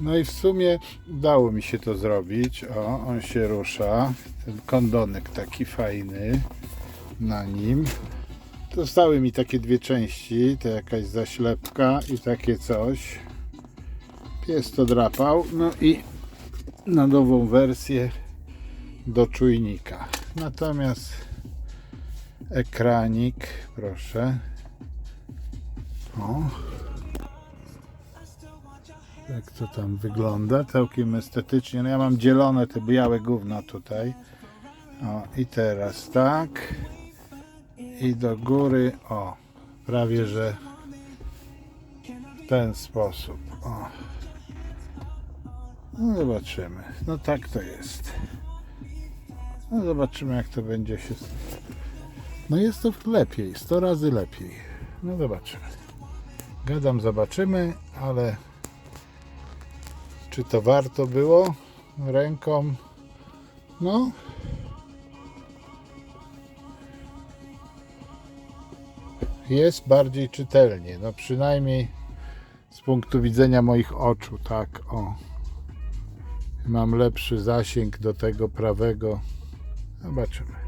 No i w sumie udało mi się to zrobić. O, on się rusza. Ten kondonek taki fajny na nim. Zostały mi takie dwie części, to jakaś zaślepka i takie coś. Pies to drapał. No i na nową wersję do czujnika. Natomiast ekranik, proszę. O. Jak to tam wygląda? Całkiem estetycznie. No ja mam dzielone te białe gówno tutaj. O, i teraz tak. I do góry, o, prawie że w ten sposób. O. No zobaczymy. No tak to jest. No zobaczymy jak to będzie się. No jest to lepiej, 100 razy lepiej. No zobaczymy. Gadam, zobaczymy, ale czy to warto było ręką? No. Jest bardziej czytelnie, no przynajmniej z punktu widzenia moich oczu, tak, o. Mam lepszy zasięg do tego prawego. Zobaczymy.